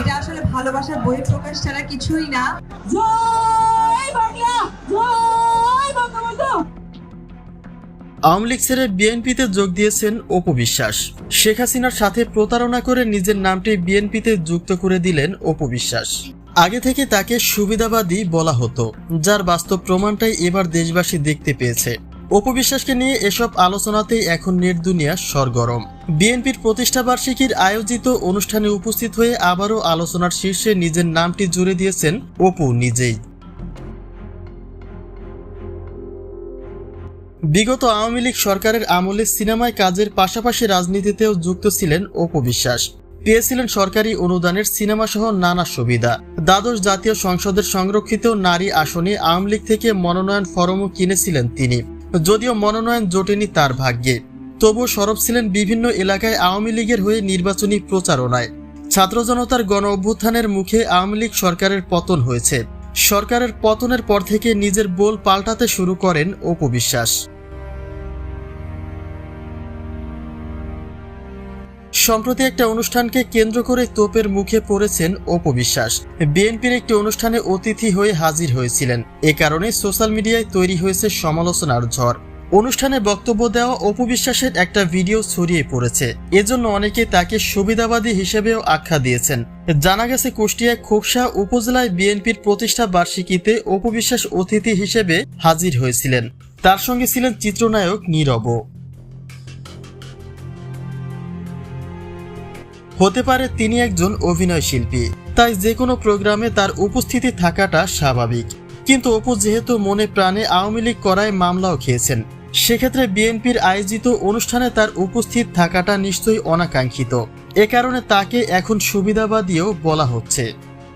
এটা আসলে ভালোবাসার বহিঃপ্রকাশ ছাড়া কিছুই না। জয় বাংলা জয় বঙ্গবন্ধু আওয়ামী লীগ ছেড়ে বিএনপিতে যোগ দিয়েছেন অপু বিশ্বাস। শেখ হাসিনার সাথে প্রতারণা করে নিজের নামটি বিএনপিতে যুক্ত করে দিলেন অপু বিশ্বাস। আগে থেকে তাকে সুবিধাবাদী বলা হতো যার বাস্তব প্রমাণটাই এবার দেশবাসী দেখতে পেয়েছে। অপু বিশ্বাসকে নিয়ে এসব আলোচনাতেই এখন নেট দুনিয়া সরগরম। বিএনপির প্রতিষ্ঠাবার্ষিকীর আয়োজিত অনুষ্ঠানে উপস্থিত হয়ে আবারও আলোচনার শীর্ষে নিজের নামটি জুড়ে দিয়েছেন অপু নিজেই। বিগত আওয়ামী লীগ সরকারের আমলে সিনেমায় কাজের পাশাপাশি রাজনীতিতেও যুক্ত ছিলেন অপু বিশ্বাস। পেয়েছিলেন সরকারি অনুদানের সিনেমা সহ নানা সুবিধা। দ্বাদশ জাতীয় সংসদের সংরক্ষিত নারী আসনে আওয়ামী লীগ থেকে মনোনয়ন ফরমও কিনেছিলেন তিনি। যদিও মনোনয়ন জোটেনি তার ভাগ্যে। তবুও সরব ছিলেন বিভিন্ন এলাকায় আওয়ামী লীগের হয়ে নির্বাচনী প্রচারণায়। ছাত্র জনতার গণ অভ্যুত্থানের মুখে আওয়ামী লীগ সরকারের পতন হয়েছে। সরকারের পতনের পর থেকে নিজের বোল পাল্টাতে শুরু করেন অপু সম্প্রতি একটা অনুষ্ঠানকে কেন্দ্র করে তোপের মুখে পড়েছেন অপু বিশ্বাস। বিএনপির একটি অনুষ্ঠানে অতিথি হয়ে হাজির হয়েছিলেন। এ কারণে সোশ্যাল মিডিয়ায় তৈরি হয়েছে সমালোচনার ঝড়। অনুষ্ঠানে বক্তব্য দেওয়া অপু বিশ্বাসের একটা ভিডিও ছড়িয়ে পড়েছে। এজন্য অনেকে তাকে সুবিধাবাদী হিসেবেও আখ্যা দিয়েছেন। জানা গেছে, কুষ্টিয়া খোকসা উপজেলায় বিএনপির প্রতিষ্ঠা বার্ষিকীতে অপু বিশ্বাস অতিথি হিসেবে হাজির হয়েছিলেন। তার সঙ্গে ছিলেন চিত্রনায়ক নীরব হতে পারে তিনি একজন অভিনয় শিল্পী। তাই যে কোনো প্রোগ্রামে তার উপস্থিতি থাকাটা স্বাভাবিক। কিন্তু অপু যেহেতু মনে প্রাণে আওয়ামী লীগ করায় মামলাও খেয়েছেন, সেক্ষেত্রে বিএনপির আয়োজিত অনুষ্ঠানে তার উপস্থিত থাকাটা নিশ্চয়ই অনাকাঙ্ক্ষিত। এ কারণে তাকে এখন সুবিধাবাদীও বলা হচ্ছে।